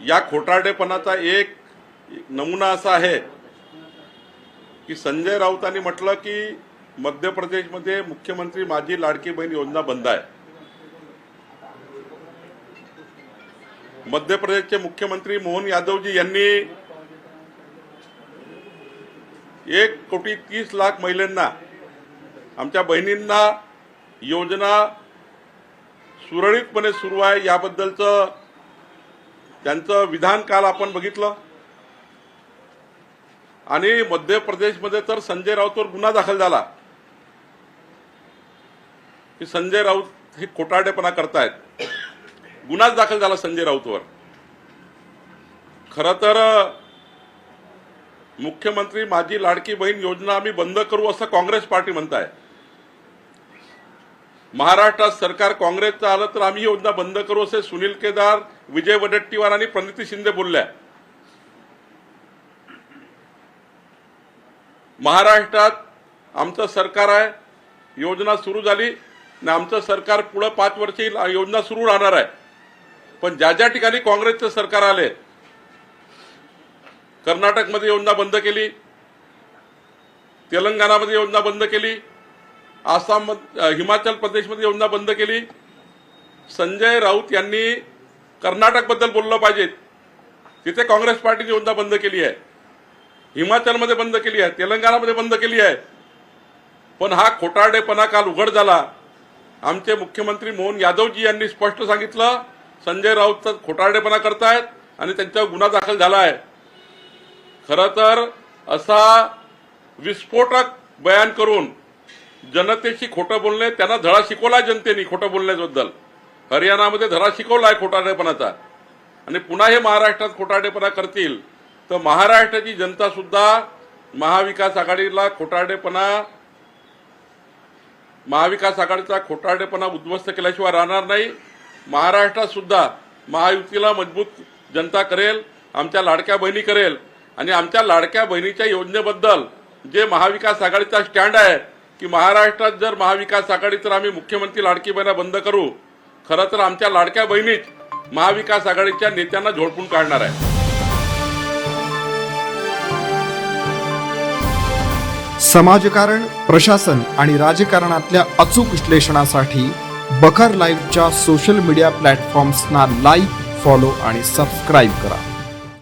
या खोटारडेपणाचा एक नमुना असा आहे की संजय राऊतांनी म्हटलं की मध्य प्रदेशमध्ये मुख्यमंत्री माझी लाडकी बहीण योजना बंद आहे. मध्य प्रदेशचे मुख्यमंत्री मोहन यादवजी यांनी एक कोटी तीस लाख महिलांना आमच्या बहिणींना योजना सुरळीतपणे सुरू आहे याबद्दलचं त्यांचं विधान काल आपण बघितलं. आणि मध्य प्रदेशमध्ये तर संजय राऊतवर गुन्हा दाखल झाला. की संजय राऊत हे खोटारडेपणा करतायत. गुन्हाच दाखल झाला संजय राऊतवर खरं तर मुख्यमंत्री माझी लाडकी बहीण योजना आम्ही बंद करू असं काँग्रेस पार्टी म्हणताय. महाराष्ट्रात सरकार काँग्रेसचं आलं तर आम्ही योजना बंद करू असे सुनील केदार विजय वडट्टीवार आणि प्रणिती शिंदे बोलल्या. महाराष्ट्रात आमचं सरकार आहे योजना सुरू झाली आणि आमचं सरकार पुढं पाच वर्ष योजना सुरू राहणार आहे. पण ज्या ज्या ठिकाणी काँग्रेसचं सरकार आले कर्नाटकमध्ये योजना बंद केली तेलंगणामध्ये योजना बंद केली आसाम हिमाचल प्रदेशमध्ये योजना बंद केली. संजय राऊत यांनी कर्नाटकबद्दल बोललं पाहिजे. तिथे काँग्रेस पार्टीची योजना बंद केली आहे. हिमाचलमध्ये बंद केली आहे. तेलंगणामध्ये बंद केली आहे. पण हा खोटारडेपणा काल उघड झाला. आमचे मुख्यमंत्री मोहन यादवजी यांनी स्पष्ट सांगितलं संजय राऊत खोटारडेपणा करतायत आणि त्यांच्यावर गुन्हा दाखल झाला आहे. खरं तर असा विस्फोटक बयान करून जनतेशी खोटं बोलणे त्यांना धडा शिकवला जनतेने खोटं बोलण्याबद्दल. हरियाणामध्ये धडा शिकवला आहे खोटाडेपणाचा आणि पुन्हा हे महाराष्ट्रात खोटाडेपणा करतील तर महाराष्ट्राची जनता सुद्धा महाविकास आघाडीला खोटाडेपणा महाविकास आघाडीचा खोटाडेपणा उद्ध्वस्त केल्याशिवाय राहणार नाही. महाराष्ट्रात सुद्धा महायुतीला मजबूत जनता करेल आमच्या लाडक्या बहिणी करेल. आणि आमच्या लाडक्या बहिणीच्या योजनेबद्दल जे महाविकास आघाडीचा स्टँड आहे की महाराष्ट्रात जर महाविकास आघाडी तर आम्ही मुख्यमंत्री लाडकी बहिणा बंद करू खरं तर आमच्या लाडक्या बहिणीच महाविकास आघाडीच्या नेत्यांना झोडपून काढणार आहे समाजकारण प्रशासन आणि राजकारणातल्या अचूक विश्लेषणासाठी बखर लाईव्हच्या सोशल मीडिया प्लॅटफॉर्म्सना लाईक फॉलो आणि सबस्क्राईब करा.